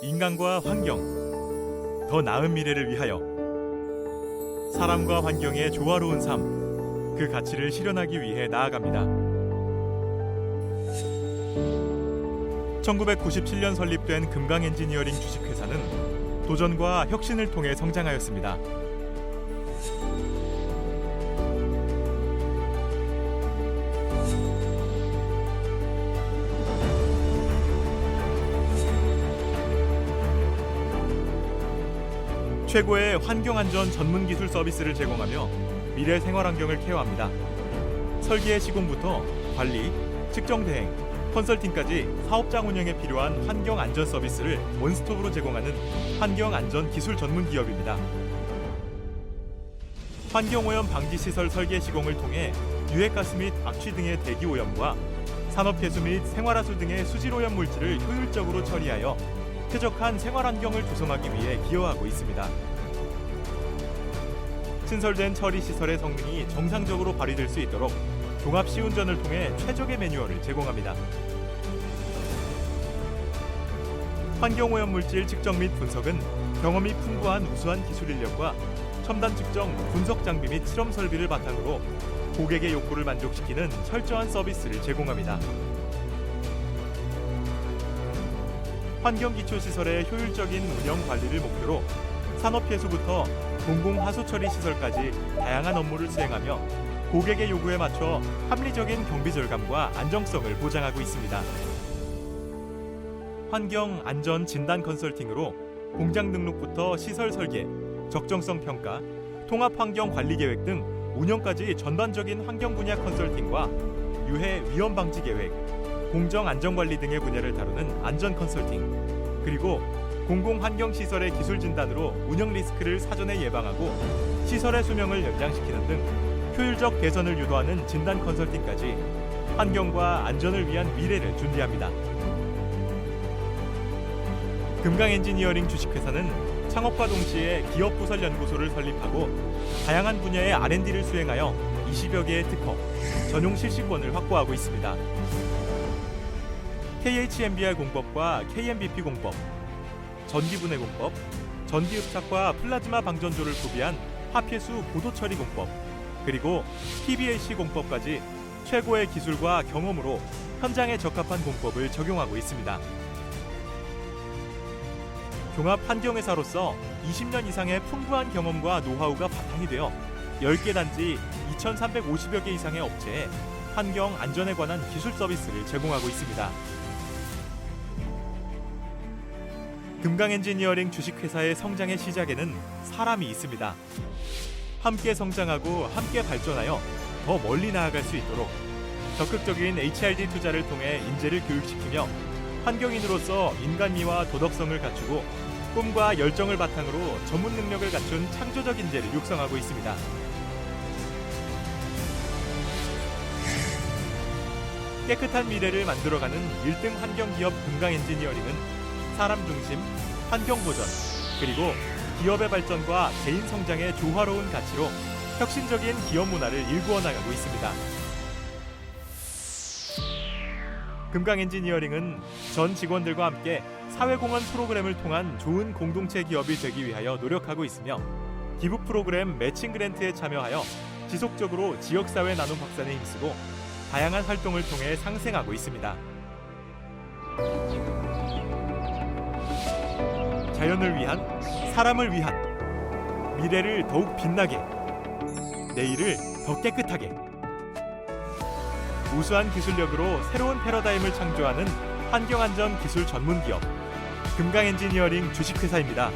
인간과 환경, 더 나은 미래를 위하여 사람과 환경의 조화로운 삶, 그 가치를 실현하기 위해 나아갑니다. 1997년 설립된 금강 엔지니어링 주식회사는 도전과 혁신을 통해 성장하였습니다. 최고의 환경 안전 전문 기술 서비스를 제공하며 미래 생활 환경을 케어합니다. 설계 시공부터 관리, 측정 대행, 컨설팅까지 사업장 운영에 필요한 환경 안전 서비스를 원스톱으로 제공하는 환경 안전 기술 전문 기업입니다. 환경 오염 방지 시설 설계 시공을 통해 유해가스 및 악취 등의 대기 오염과 산업 폐수 및 생활하수 등의 수질 오염 물질을 효율적으로 처리하여 쾌적한 생활 환경을 조성하기 위해 기여하고 있습니다. 신설된 처리 시설의 성능이 정상적으로 발휘될 수 있도록 종합 시운전을 통해 최적의 매뉴얼을 제공합니다. 환경오염 물질 측정 및 분석은 경험이 풍부한 우수한 기술 인력과 첨단 측정, 분석 장비 및 실험 설비를 바탕으로 고객의 욕구를 만족시키는 철저한 서비스를 제공합니다. 환경 기초 시설의 효율적인 운영 관리를 목표로 산업 폐수부터 공공 하수 처리 시설까지 다양한 업무를 수행하며 고객의 요구에 맞춰 합리적인 경비 절감과 안정성을 보장하고 있습니다. 환경 안전 진단 컨설팅으로 공장 등록부터 시설 설계, 적정성 평가, 통합 환경 관리 계획 등 운영까지 전반적인 환경 분야 컨설팅과 유해 위험 방지 계획, 공정 안전 관리 등의 분야를 다루는 안전 컨설팅, 그리고 공공 환경 시설의 기술 진단으로 운영 리스크를 사전에 예방하고 시설의 수명을 연장시키는 등 효율적 개선을 유도하는 진단 컨설팅까지 환경과 안전을 위한 미래를 준비합니다. 금강 엔지니어링 주식회사는 창업과 동시에 기업 부설 연구소를 설립하고 다양한 분야의 R&D를 수행하여 20여 개의 특허, 전용 실시권을 확보하고 있습니다. KHMBR 공법과 KMBP 공법, 전기분해 공법, 전기흡착과 플라즈마 방전조를 구비한 화폐수 고도 처리 공법, 그리고 PBAC 공법까지 최고의 기술과 경험으로 현장에 적합한 공법을 적용하고 있습니다. 종합 환경회사로서 20년 이상의 풍부한 경험과 노하우가 바탕이 되어 10개 단지 2,350여 개 이상의 업체에 환경 안전에 관한 기술 서비스를 제공하고 있습니다. 금강 엔지니어링 주식회사의 성장의 시작에는 사람이 있습니다. 함께 성장하고 함께 발전하여 더 멀리 나아갈 수 있도록 적극적인 HRD 투자를 통해 인재를 교육시키며 환경인으로서 인간미와 도덕성을 갖추고 꿈과 열정을 바탕으로 전문 능력을 갖춘 창조적 인재를 육성하고 있습니다. 깨끗한 미래를 만들어가는 1등 환경 기업 금강 엔지니어링은 사람 중심, 환경 보전, 그리고 기업의 발전과 개인 성장의 조화로운 가치로 혁신적인 기업 문화를 일구어 나가고 있습니다. 금강 엔지니어링은 전 직원들과 함께 사회공헌 프로그램을 통한 좋은 공동체 기업이 되기 위하여 노력하고 있으며 기부 프로그램 매칭 그랜트에 참여하여 지속적으로 지역사회 나눔 확산에 힘쓰고 다양한 활동을 통해 상생하고 있습니다. 자연을 위한, 사람을 위한, 미래를 더욱 빛나게, 내일을 더 깨끗하게. 우수한 기술력으로 새로운 패러다임을 창조하는 환경안전 기술 전문 기업 금강 엔지니어링 주식회사입니다.